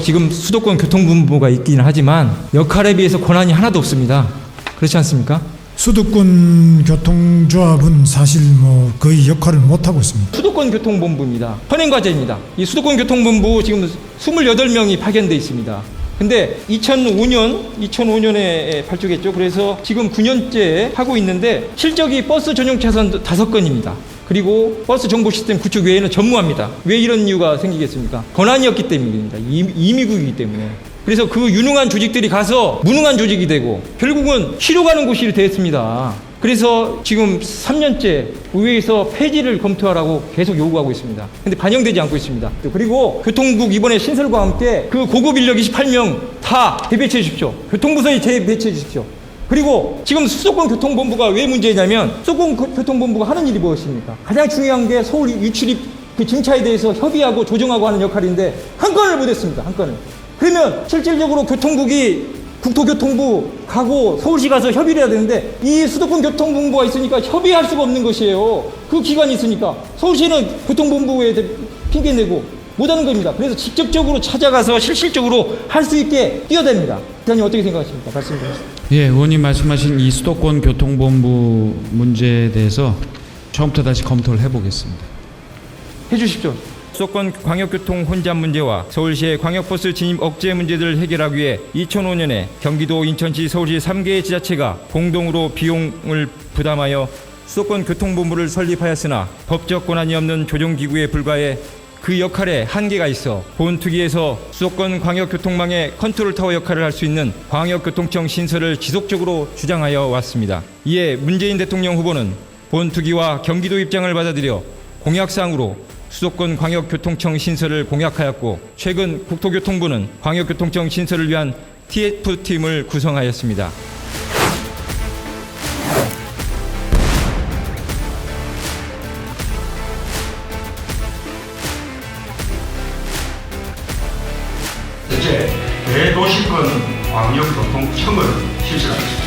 지금 수도권 교통본부가 있긴 하지만 역할에 비해서 권한이 하나도 없습니다. 그렇지 않습니까? 수도권 교통조합은 사실 뭐 거의 역할을 못 하고 있습니다. 수도권 교통본부입니다. 현행 과제입니다. 이 수도권 교통본부 지금 28명이 파견돼 있습니다. 근데 2005년 2005년에 발족했죠. 그래서 지금 9년째 하고 있는데 실적이 버스 전용 차선 다섯 건입니다. 그리고 버스 정보 시스템 구축 외에는 전무합니다. 왜 이런 이유가 생기겠습니까? 권한이었기 때문입니다. 임- 임의국이기 때문에. 그래서 그 유능한 조직들이 가서 무능한 조직이 되고 결국은 쉬러 가는 곳이 됐습니다. 그래서 지금 3년째 의회에서 폐지를 검토하라고 계속 요구하고 있습니다. 근데 반영되지 않고 있습니다. 그리고 교통국 이번에 신설과 함께 그 고급 인력 28명 다 대배치해 주십시오. 교통부서에 재배치해 주십시오. 그리고 지금 수도권 교통본부가 왜 문제냐면 수도권 교- 교통본부가 하는 일이 무엇입니까? 가장 중요한 게 서울 유출입 그 증차에 대해서 협의하고 조정하고 하는 역할인데 한 건을 못했습니다. 한 건을. 그러면 실질적으로 교통국이 국토교통부 가고 서울시 가서 협의를 해야 되는데 이 수도권 교통본부가 있으니까 협의할 수가 없는 것이에요. 그 기관이 있으니까 서울시는 교통본부에 핑계 내고 못하는 겁니다. 그래서 직접적으로 찾아가서 실질적으로 할 수 있게 뛰어댑니다. 기관님 어떻게 생각하십니까? 말씀 좀 해주세요. 예, 의원님 말씀하신 이 수도권 교통본부 문제에 대해서 처음부터 다시 검토를 해보겠습니다. 해주십시오. 수도권 광역교통 혼잡 문제와 서울시의 광역버스 진입 억제 문제들을 해결하기 위해 2005년에 경기도, 인천시, 서울시 3개의 지자체가 공동으로 비용을 부담하여 수도권 교통본부를 설립하였으나 법적 권한이 없는 조정기구에 불과해 그 역할에 한계가 있어 본특위에서 수도권 광역교통망의 컨트롤타워 역할을 할 수 있는 광역교통청 신설을 지속적으로 주장하여 왔습니다. 이에 문재인 대통령 후보는 본특위와 경기도 입장을 받아들여 공약상으로 수도권 광역교통청 신설을 공약하였고 최근 국토교통부는 광역교통청 신설을 위한 TF팀을 구성하였습니다. 이제 대도시권 광역교통청을 실시하겠습니다.